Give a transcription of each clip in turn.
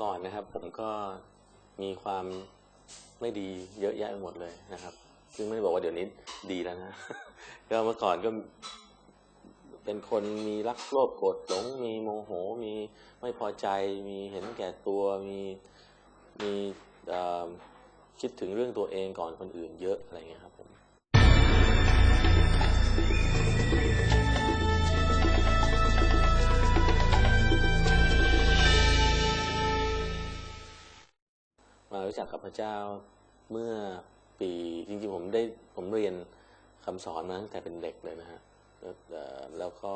ก่อนนะครับ ผมก็มีความไม่ดีเยอะแยะไปหมดเลยนะครับ ซึ่งไม่ได้บอกว่าเดี๋ยวนี้ดีแล้วนะ ก็เมื่อก่อนก็เป็นคนมีรักโลภโกรธหลง มีโมโห มีไม่พอใจ มีเห็นแก่ตัว มีมีคิดถึงเรื่องตัวเองก่อนคนอื่นเยอะอะไรเงี้ยครับผม มารู้จักกับพระเจ้าเมื่อปีจริงๆผมได้ผมเรียนคำสอนมาตั้งแต่เป็นเด็กเลยนะฮะแล้วแล้วก็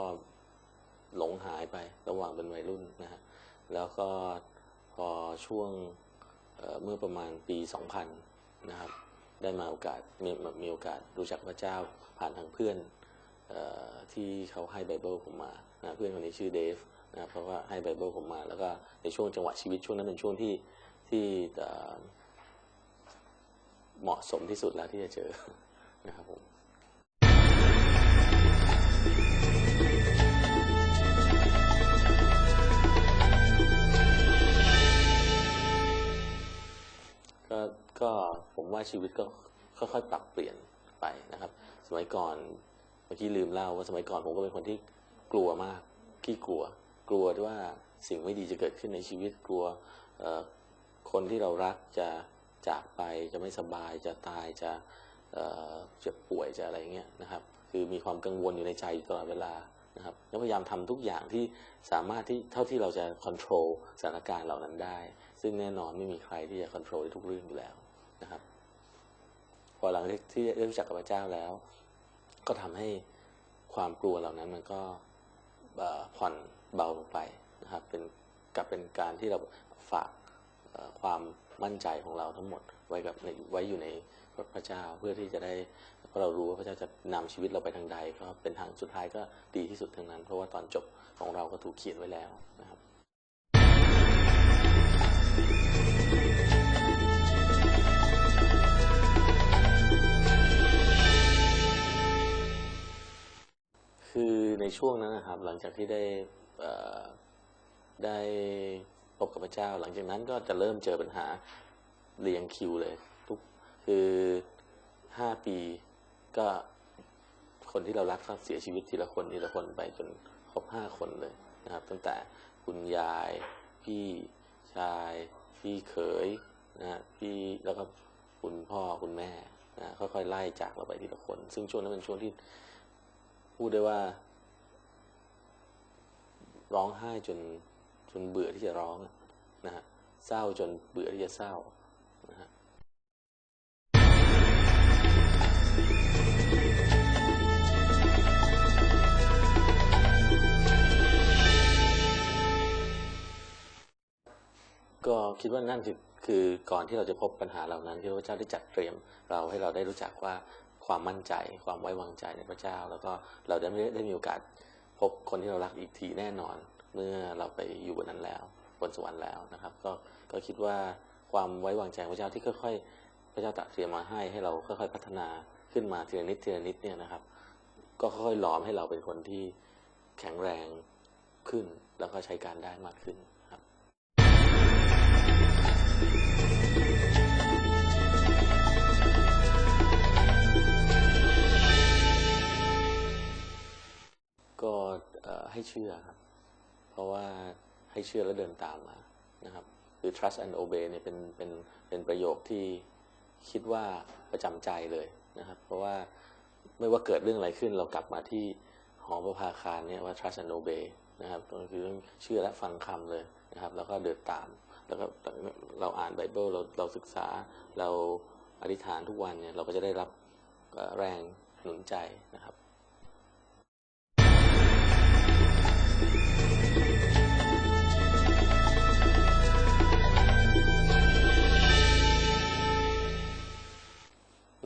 หลงหายไประหว่างเป็นวัยรุ่นนะฮะแล้วก็พอช่วงเมื่อประมาณปี 2000 นะครับ ได้มาโอกาสมีมีโอกาสรู้จักพระเจ้าผ่านทางเพื่อนออที่เขาให้ไบเบิลผมมานะเพื่อนคนนี้ชื่อเดฟนะครับเขาให้ไบเบิลผมมา แล้วก็ในช่วงจังหวะชีวิตช่วงนั้นเป็นช่วงที่ ที่เอ่อเหมาะสมที่สุดแล้วที่จะเจอนะครับผมก็ก็ผมว่าชีวิตก็ค่อยๆปรับเปลี่ยนไปนะครับ สมัยก่อนเมื่อกี้ลืมเล่าว่าสมัยก่อนผมก็เป็นคนที่กลัวมากขี้กลัว กลัวว่าสิ่งไม่ดีจะเกิดขึ้นในชีวิตกลัว คนที่เรารักจะจากไปจะไม่สบายจะตายจะเจ็บป่วยจะอะไรเงี้ยนะครับ คือมีความกังวลอยู่ในใจตลอดเวลานะครับแล้วพยายามทำทุกอย่างที่สามารถที่เท่าที่เราจะควบคุมสถานการณ์เหล่านั้นได้ ซึ่งแน่นอนไม่มีใครที่จะควบคุมได้ทุกเรื่องอยู่แล้วนะครับ พอหลังที่ได้รู้จักกับพระเจ้าแล้ว ก็ทำให้ความกลัวเหล่านั้นมันก็ผ่อนเบาลงไปนะครับ เป็นกลับเป็นการที่เราฝาก ความมั่นใจของเราทั้งหมดไว้กับไว้อยู่ในพระเจ้าเพื่อที่จะได้เพราะเรารู้ว่าพระเจ้าจะนำชีวิตเราไปทางใดก็เป็นทางสุดท้ายก็ดีที่สุดทั้งนั้น เพราะว่าตอนจบของเราก็ถูกเขียนไว้แล้วนะครับคือในช่วงนั้นนะครับหลังจากที่ได้ได้ บกับพระเจ้า หลังจากนั้นก็จะเริ่มเจอปัญหาเรียงคิวเลยทุกคือห้าปีก็คนที่เรารักก็เสียชีวิตทีละคนทีละคนไปจนครบห้าคนเลยนะครับ ตั้งแต่คุณยาย พี่ชาย พี่เขยนะฮะพี่แล้วก็คุณพ่อคุณแม่นะค่อยๆไล่จากเราไปทีละคน ซึ่งช่วงนั้นเป็นช่วงที่พูดได้ว่า ร้องไห้จน จนเบื่อที่จะร้องนะฮะเศร้าจนเบื่อที่จะเศร้านะฮะก็คิดว่านั่นคือคือก่อนที่เราจะพบปัญหาเหล่านั้นที่พระเจ้าได้จัดเตรียม เราให้เราได้รู้จักว่าความมั่นใจ ความไว้วางใจในพระเจ้า แล้วก็เราได้ได้ได้มีโอกาสพบคนที่เรารักอีกทีแน่นอน เมื่อเราไปอยู่บนนั้นแล้วบนสวรรค์แล้วนะครับ ก็ก็คิดว่าความไว้วางใจของพระเจ้าที่ค่อยๆพระเจ้าตรัสเตรียมมาให้ให้เราค่อยๆพัฒนาขึ้นมาทีละนิดทีละนิดเนี่ยนะครับ ก็ค่อยๆหลอมให้เราเป็นคนที่แข็งแรงขึ้นแล้วก็ใช้การได้มากขึ้นครับก็ให้เชื่อครับ เพราะว่าให้เชื่อแล้วเดินตามมานะครับคือ trust and obey เนี่ยเป็นเป็นเป็นประโยคที่คิดว่าประจำใจเลยนะครับ เพราะว่าไม่ว่าเกิดเรื่องอะไรขึ้นเรากลับมาที่หอประภาคารเนี่ยว่า trust and obey นะครับก็คือเชื่อและฟังคำเลยนะครับ แล้วก็เดินตาม แล้วก็เราอ่านไบเบิลเราเราศึกษาเราอธิษฐานทุกวันเนี่ยเราก็จะได้รับแรงหนุนใจนะครับ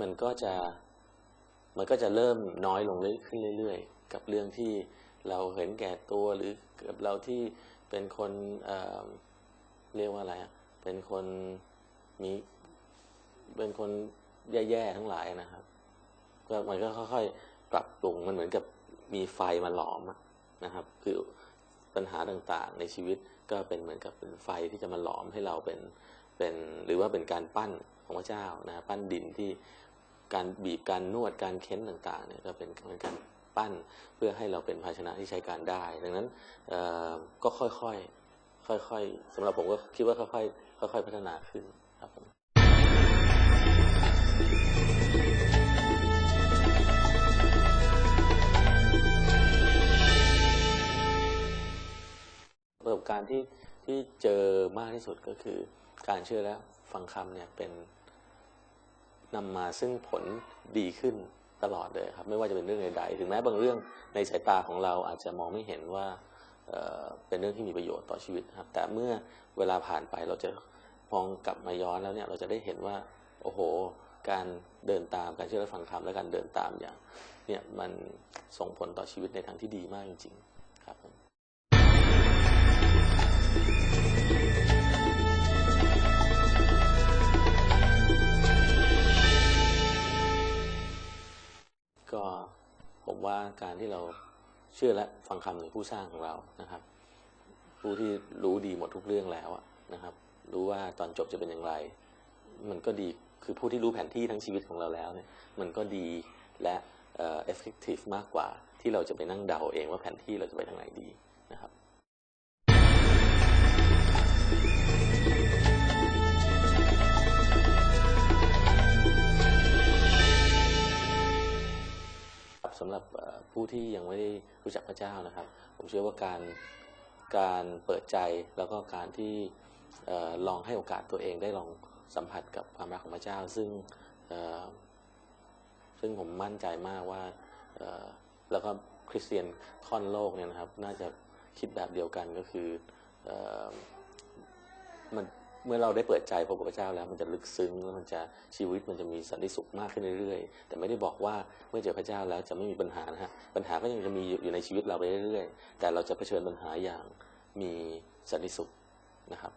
มันก็จะมันก็จะเริ่มน้อยลงเรื่อยขึ้นเรื่อย ๆ กับเรื่องที่เราเห็นแก่ตัวหรือกับเราที่เป็นคนเเรียกว่าอะไรเป็นคนมีเป็นคนแย่ๆทั้งหลายนะครับก็มันก็ค่อยๆปรับปรุงมันเหมือนกับมีไฟมาหลอมนะครับ คือปัญหาต่างๆ ในชีวิตก็เป็นเหมือนกับเป็นไฟที่จะมาหลอมให้เราเป็นเป็นหรือว่าเป็นการปั้นของพระเจ้านะปั้นดินที่ การบีบการนวดการเค้นต่างๆเนี่ยก็เป็นการปั้นเพื่อให้เราเป็นภาชนะที่ใช้การได้ ดังนั้นก็ค่อยๆค่อยๆสำหรับผมก็คิดว่าค่อยๆค่อยๆพัฒนาขึ้นครับผมประสบการณ์ที่ที่เจอมากที่สุดก็คือการเชื่อและฟังคำเนี่ยเป็น นำมาซึ่งผลดีขึ้นตลอดเลยครับ ไม่ว่าจะเป็นเรื่องใดๆ ถึงแม้บางเรื่องในสายตาของเราอาจจะมองไม่เห็นว่าเเป็นเรื่องที่มีประโยชน์ต่อชีวิตครับ แต่เมื่อเวลาผ่านไปเราจะมองกลับมาย้อนแล้วเนี่ยเราจะได้เห็นว่า โอ้โห การเดินตามการเชื่อและฟังคำและการเดินตามอย่างเนี่ยมันส่งผลต่อชีวิตในทางที่ดีมากจริง ๆ ครับผม การที่เราเชื่อและฟังคำของผู้สร้างของเรานะครับ ผู้ที่รู้ดีหมดทุกเรื่องแล้วนะครับ รู้ว่าตอนจบจะเป็นอย่างไร มันก็ดีคือผู้ที่รู้แผนที่ทั้งชีวิตของเราแล้วเนี่ยมันก็ดีและเอฟเฟกติฟมากกว่าที่เราจะไปนั่งเดาเองว่าแผนที่เราจะไปทางไหนดีนะครับ สำหรับผู้ที่ยังไม่ได้รู้จักพระเจ้านะครับ ผมเชื่อว่าการการเปิดใจแล้วก็การที่ลองให้โอกาสตัวเองได้ลองสัมผัสกับความรักของพระเจ้า ซึ่งซึ่งผมมั่นใจมากว่าแล้วก็คริสเตียนค่อนโลกเนี่ยนะครับ น่าจะคิดแบบเดียวกันก็คืออ เมื่อเราได้เปิดใจพบกับพระเจ้าแล้วมันจะลึกซึ้งแล้วมันจะชีวิตมันจะมีสันติสุขมากขึ้นเรื่อยๆ แต่ไม่ได้บอกว่าเมื่อเจอพระเจ้าแล้วจะไม่มีปัญหานะฮะปัญหาก็ยังจะมีอยู่ในชีวิตเราไปเรื่อยๆ แต่เราจะเผชิญปัญหาอย่างมีสันติสุขนะครับ